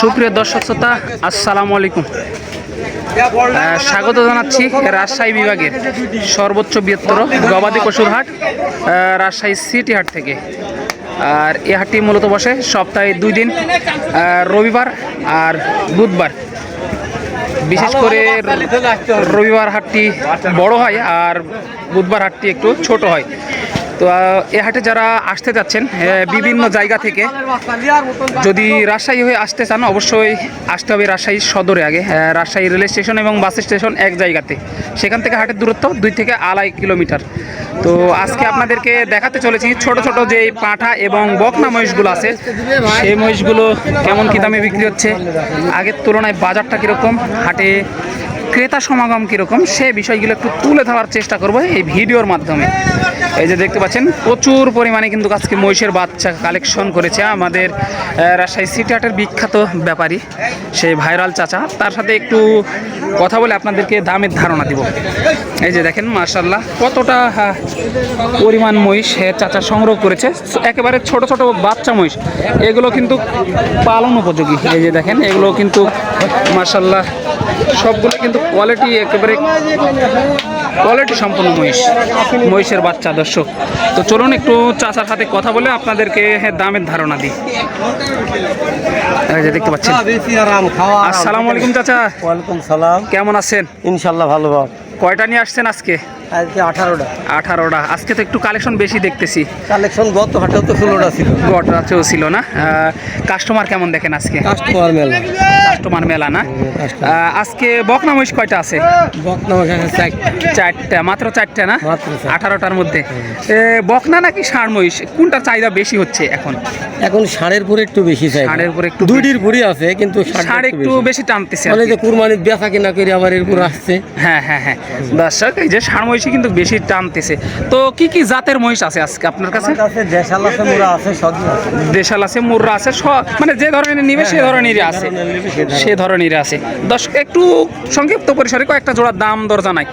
সুপ্রিয় দর্শক শ্রোতা, আসসালামু আলাইকুম। স্বাগত জানাচ্ছি রাজশাহী বিভাগের সর্বোচ্চ বৃহত্তর গবাদি পশুর হাট রাজশাহী সিটি হাট থেকে। আর এ হাটটি মূলত বসে সপ্তাহে দুই দিন রবিবার আর বুধবার। বিশেষ করে রবিবার হাটটি বড় হয় আর বুধবার হাটটি একটু ছোট হয়। তো এ হাটে যারা আসতে যাচ্ছেন বিভিন্ন জায়গা থেকে, যদি রাজশাহী হয়ে আসতে চান, অবশ্যই আসতে হবে রাজশাহী সদরে আগে। রাজশাহী রেল স্টেশন এবং বাস স্টেশন এক জায়গাতে। সেখান থেকে হাটের দূরত্ব দুই থেকে আড়াই কিলোমিটার। তো, আজকে আপনাদেরকে দেখাতে চলেছি ছোট ছোট যে পাঁঠা এবং বকনা মহিষগুলো আছে, সেই মহিষগুলো কেমন কী দামে বিক্রি হচ্ছে? আগের তুলনায় বাজারটা কীরকম? হাটে ক্রেতা সমাগম কীরকম, সে বিষয়গুলো একটু তুলে ধরার চেষ্টা করব এই ভিডিওর মাধ্যমে। এই যে দেখতে পাচ্ছেন, প্রচুর পরিমাণে কিন্তু আজকে মহিষের বাচ্চা কালেকশন করেছে আমাদের রাজশাহী সিটি হাটের বিখ্যাত ব্যাপারী, সেই ভাইরাল চাচা। তার সাথে একটু কথা বলে আপনাদেরকে দামের ধারণা দিব। এই যে দেখেন মার্শাল্লাহ কতটা পরিমাণ মহিষ চাচা সংগ্রহ করেছে। একেবারে ছোট ছোট বাচ্চা মহিষ, এগুলো কিন্তু পালন উপযোগী। এই যে দেখেন, এগুলো কিন্তু মার্শাল্লাহ সবগুলো কিন্তু কোয়ালিটি একেবারে কোয়ালিটি সম্পূর্ণ মহিষ মহিষের বাচ্চা দর্শক। তো চলুন একটু চাচার সাথে কথা বলে আপনাদেরকে হ্যাঁ, দামের ধারণা দিই। যে দেখতে পাচ্ছেন। আসসালামু আলাইকুম চাচা। ওয়ালাইকুম সালাম। কেমন আছেন? ইনশাল্লাহ ভালো কয়টা নিয়ে আসছেন আজকে? আজকে আঠারোটা। আঠারোটা। আজকে তো একটু কালেকশন বেশি দেখতেছি। কালেকশন গত হাটেও তো ষোলোটা ছিল। গটরাচেও ছিল না। কাস্টমার কেমন দেখেন আজকে? কাস্টমার মেলা। কাস্টমার মেলা না? আজকে বকনা মহিষ কয়টা আছে? বকনা ওখানে চারটা। মাত্র চারটা না? আঠারোটার মধ্যে। বকনা নাকি ষাঁড় মহিষ? কোনটার চাহিদা বেশি হচ্ছে এখন? এখন ষাঁড়ের পরে একটু বেশি চাই ষাঁড়ের উপরে একটু দুটির ভুড়ি আছে কিন্তু ষাঁড় একটু বেশি। টানতেছে মানে। যে কুরবানির বেচা কিনা করে আবার এরপর আসছে। হ্যাঁ হ্যাঁ হ্যাঁ। দর্শক এই যে ষাঁড় মহিষই কিন্তু বেশি টানতেছে। তো কি কি জাতের মহিষ আছে আজকে আপনার কাছে? দেশাল আছে মোড়া আছে দেশাল আছে মুর্রা আছে সব মানে যে ধরনের নিবে সে ধরনেরই আছে। সে ধরনের। ধরনেরই আছে। দর্শক একটু সংক্ষিপ্ত পরিসরে কয়েকটা জোড়া দাম দর জানাই।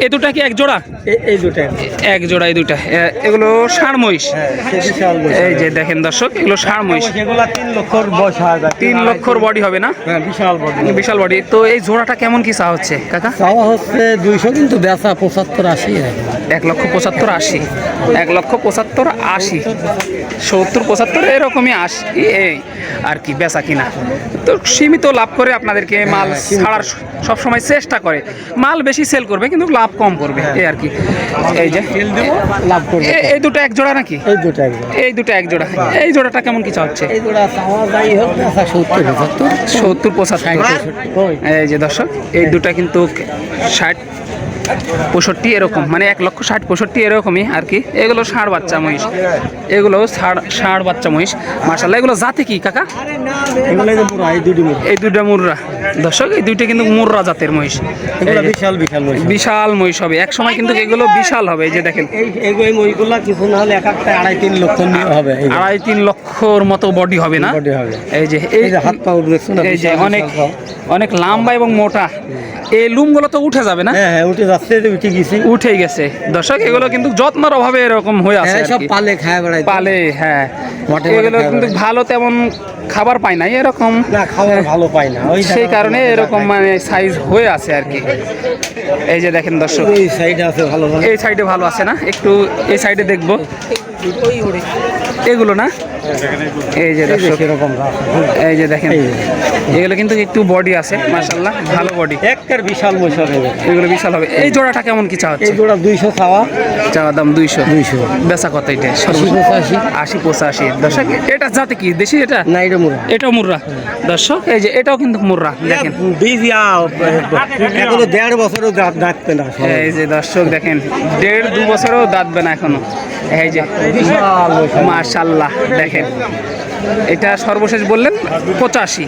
এ দুটা কি এক জোড়া? এই- দুটাই এক জোড়া এই দুইটা এ- এগুলো ষাঁড় মহিষ? হ্যাঁ বড়। এই যে দেখেন দর্শক এগুলো ষাঁড় মহিষ। তিন লক্ষর বয়স তিন লক্ষর বডি হবে না? হ্যাঁ বিশাল বড় বিশাল বডি তো এই জোড়াটা কেমন কি চা হচ্ছে কাকা? চাওয়া হচ্ছে দুইশো কিন্তু বেচা পঁচাত্তর আশি? এক লক্ষ পঁচাত্তর আশি। এক লক্ষ পঁচাত্তর আশি। সত্তর পঁচাত্তর এরকমই আশি। এই আর কি বেচা কিনা। তো সীমিত লাভ করে আপনাদেরকে মাল ছাড়ার সব সময় চেষ্টা করে। মাল বেশি সেল করবে কিন্তু লাভ কম করবে। এই আর কি। এই যে লাভ করবে। এই দুটো এক জোড়া নাকি? এই দুটো একদম এই দুটো এক জোড়া। এই জোড়াটা কেমন কিছু হচ্ছে এই পঁচাত্তর। সত্তর পঁচাত্তর। এই যে দর্শক এই দুটা কিন্তু ষাট পঁয়ষট্টি এরকম মানে এক লক্ষ ষাট পঁয়ষট্টি এরকমই আর কি। এগুলো ষাঁড় বাচ্চা মহিষ। এগুলো ষাঁড় ষাঁড় বাচ্চা মহিষ। মার্শাল্লাহ এগুলো জাতে কি কাকা? এই দুইটা মুর্রা দর্শক এই দুইটা কিন্তু মুর্রা জাতের মহিষ। বিশাল বিশাল মহিষ বিশাল মহিষ হবে। এক সময় কিন্তু এগুলো বিশাল হবে এই যে দেখেন। এই এগো কিছু না হলে এক একটা আড়াই তিন লক্ষ হবে আড়াই তিন লক্ষর মতো বডি হবে না? এই যে এই যে হাত পা এই যে অনেক অনেক লম্বা এবং মোটা। এই লুমগুলো তো উঠে যাবে না? হ্যাঁ হ্যাঁ উঠে যাচ্ছে উঠে গেছি। উঠে গেছে। দর্শক এগুলো কিন্তু যত্নের অভাবে এরকম হয়ে আছে হ্যাঁ সব পালে খায় বেড়ায়। পালে হ্যাঁ। এগুলো কিন্তু ভালো তেমন খাবার পায় না এরকম না খাবার ভালো পাই না। সেই কারণে এরকম মানে সাইজ হয়ে আছে আর কি। এই যে দেখেন দর্শক ওই সাইডে আছে ভালো ভালো। এই সাইডে ভালো আছে না? একটু এই সাইডে দেখব। এগুলো না? এই যে দর্শক। এই যে দেখেন এগুলো কিন্তু একটু বডি আছে মাশাল্লাহ ভালো বডি একটার বিশাল মহিষ এগুলো বিশাল হবে। এই জোড়াটা কেমন কি চাওয়া এই জোড়া দুইশো চাওয়া। চাওয়া দাম দুইশো। দুইশো। বেচা কত এটা? আশি পঁচাশি। আশি পঁচাশি। দর্শক এটা কি? দেশি এটা? না এটা এটাও মুর্রা দর্শক এই যে এটাও কিন্তু মুর্রা দেখেন। দেড় বছরও দাঁত দাঁতবে না এই যে দর্শক দেখেন। দেড় দু বছরও দাঁতবে না এখনও। এই যে। মাশাল্লাহ দেখেন। এটা সর্বশেষ বললেন পঁচাশি।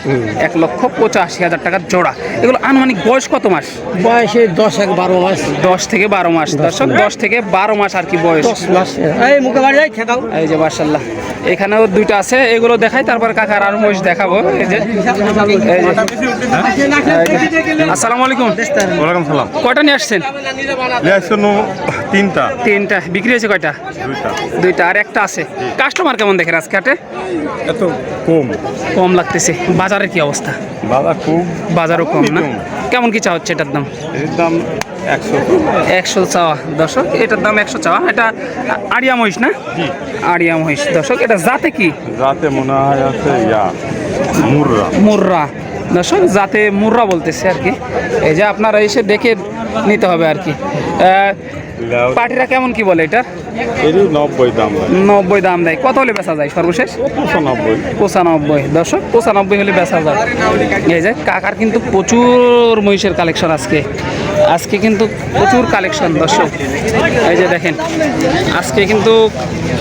এক লক্ষ পঁচাশি হাজার টাকার জোড়া। এগুলো আনুমানিক বয়স কত মাস? বয়সে দশ এক বারো মাস। দশ থেকে বারো মাস। দর্শক দশ থেকে বারো মাস আর কি বয়স। এই মুখে বাড়ি যাই খেতাও। এই যে মার্শাল্লাহ এখানেও দুইটা আছে এগুলো দেখাই তারপর কাকার আর মহিষ দেখাবো। এই যে এই আসসালামু আলাইকুম। ওয়ালাইকুম সালাম। কয়টা নিয়ে আসছেন? তিনটা। তিনটা। বিক্রি হয়েছে কয়টা? দুইটা। দুইটা। আর একটা আছে। কাস্টমার কেমন দেখেন আজকে হাটে? এত কম। কম লাগতেছে। বাজারের কি অবস্থা? বাজার খুব বাজারও কম না? কেমন কি চা হচ্ছে এটার দাম? এর দাম একশো একশো চাওয়া। দর্শক এটার দাম একশো চাওয়া। এটা আড়িয়া মহিষ না? আড়িয়া মহিষ। দর্শক এটা জাতে কি? জাতে মনে হয় আছে ইয়া মুররা। মুর্রা। দর্শক যাতে মুর্রা বলতেছে আর কি। এই যে আপনারা এসে দেখে নিতে হবে আর কি। পাটিরা কেমন কি বলে এটা নব্বই দাম নব্বই দাম দেয়। কত হলে বেচা যায় সর্বশেষ? পঁচানব্বই। পঁচানব্বই। দর্শক পঁচানব্বই হলে বেচা যায়। এই যে কাকার কিন্তু প্রচুর মহিষের কালেকশন আজকে। আজকে কিন্তু প্রচুর কালেকশন, দর্শক। এই যে দেখেন, আজকে কিন্তু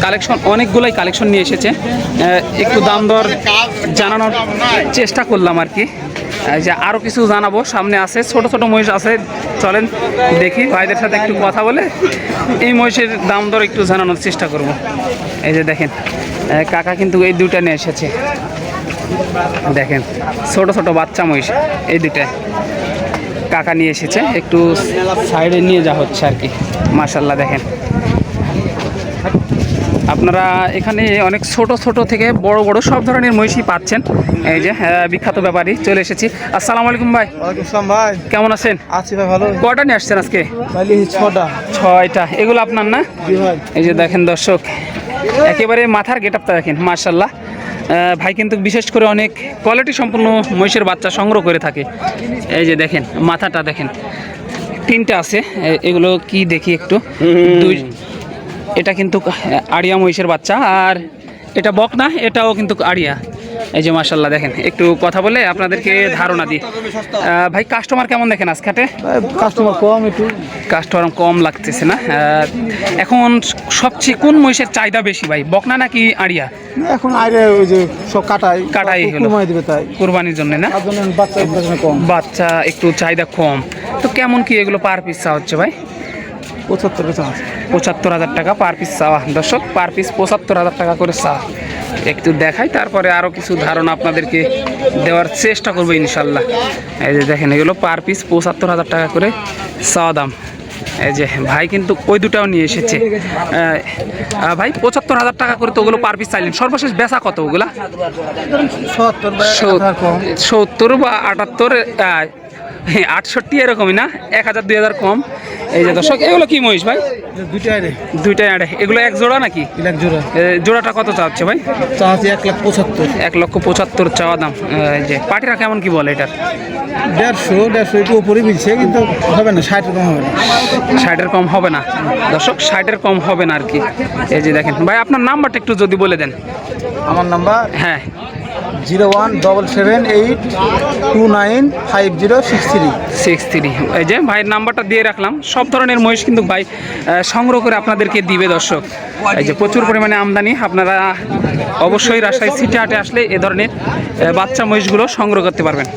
কালেকশন, অনেকগুলোই কালেকশন নিয়ে এসেছে। একটু দাম দর জানানোর চেষ্টা করলাম আর কি। যে আরও কিছু জানাব, সামনে আছে, ছোট ছোট মহিষ আছে। চলেন দেখি, ভাইদের সাথে একটু কথা বলে এই মহিষের দাম দর একটু জানানোর চেষ্টা করব। এই যে দেখেন কাকা কিন্তু এই দুইটা নিয়ে এসেছে। দেখেন, ছোট ছোট বাচ্চা মহিষ, এই দুইটায় কাকা নিয়ে এসেছে একটু সাইডে নিয়ে যাওয়া হচ্ছে আর কি। মার্শাল্লাহ দেখেন। আপনারা এখানে অনেক ছোট ছোট থেকে বড় বড় সব ধরনের মহিষই পাচ্ছেন। এই যে বিখ্যাত ব্যাপারী চলে এসেছি। আসসালামু আলাইকুম ভাই। আসসালাম ভাই। কেমন আছেন? আছি ভাই ভালো। কটা নিয়ে আসছেন আজকে? ছটা। ছয়টা। এগুলো আপনার না? এই যে দেখেন দর্শক একেবারে মাথার গেট আপটা দেখেন মার্শাল্লাহ ভাই কিন্তু বিশেষ করে অনেক কোয়ালিটি সম্পূর্ণ মহিষের বাচ্চা সংগ্রহ করে থাকে। এই যে দেখেন মাথাটা দেখেন তিনটা আছে এগুলো কি দেখি একটু? দুই এটা কিন্তু আড়িয়া মহিষের বাচ্চা আর এটা বক না এটাও কিন্তু আড়িয়া। এই যে মার্শাল্লাহ দেখেন একটু কথা বলে আপনাদেরকে ধারণা দিই। ভাই কাস্টমার কেমন দেখেন আজকাটে কাস্টমার কম একটু। কাস্টমার কম লাগতেছে না? এখন সবচেয়ে কোন মহিষের চাহিদা বেশি ভাই বকনা নাকি আড়িয়া? এখন আইরে ওই যে সব কাটাই কাটাই হলো। দিবে তাই। কোরবানির জন্য না? বাচ্চা বাচ্চা কম। বাচ্চা একটু চাহিদা কম। তো কেমন কি এগুলো পার পিস হচ্ছে ভাই? পঁচাত্তর পঁচাত্তর হাজার টাকা পার পিস চাওয়া দর্শক পার পিস পঁচাত্তর হাজার টাকা করে চাওয়া একটু দেখাই তারপরে আরও কিছু ধারণা আপনাদেরকে দেওয়ার চেষ্টা করব ইনশাল্লাহ। এই যে দেখেন এগুলো পার পিস পঁচাত্তর হাজার টাকা করে চাওয়া দাম। এই যে ভাই কিন্তু ওই দুটাও নিয়ে এসেছে। ভাই পঁচাত্তর হাজার টাকা করে তো ওগুলো পার পিস চাইলেন। সর্বশেষ বেচা কত ওগুলা? সত্তর বা আটাত্তর আটষট্টি এরকমই না? এক হাজার দুই হাজার কম। এই যে দর্শক এগুলো কি মহিষ ভাই? দুইটা দুইটাই আড়ে। এগুলো এক জোড়া নাকি? ইলাক জোড়া। জোড়াটা কত চাচ্ছে ভাই? চাচ্ছে এক লাখ পঁচাত্তর। এক লক্ষ পঁচাত্তর চাওয়া দাম। এই যে পাটিরা কেমন কি বলে এটার? দেড়শো দেড়শো একটু উপরে মিলছে কিন্তু হবে না ষাটের কম হবে না। ষাটের কম হবে না। দর্শক ষাটের কম হবে না আর কি। এই যে দেখেন ভাই আপনার নাম্বারটা একটু যদি বলে দেন। আমার নাম্বার? হ্যাঁ। Zero one double seven eight two nine five zero six three. Six three. এই যে ভাইয়ের নাম্বারটা দিয়ে রাখলাম, সব ধরনের মহিষ কিন্তু ভাই সংগ্রহ করে আপনাদেরকে দিবে দর্শক। এই যে প্রচুর পরিমাণে আমদানি, আপনারা অবশ্যই রাস্তায় সিটে হাটে আসলে এ ধরনের বাচ্চা মহিষগুলো সংগ্রহ করতে পারবেন।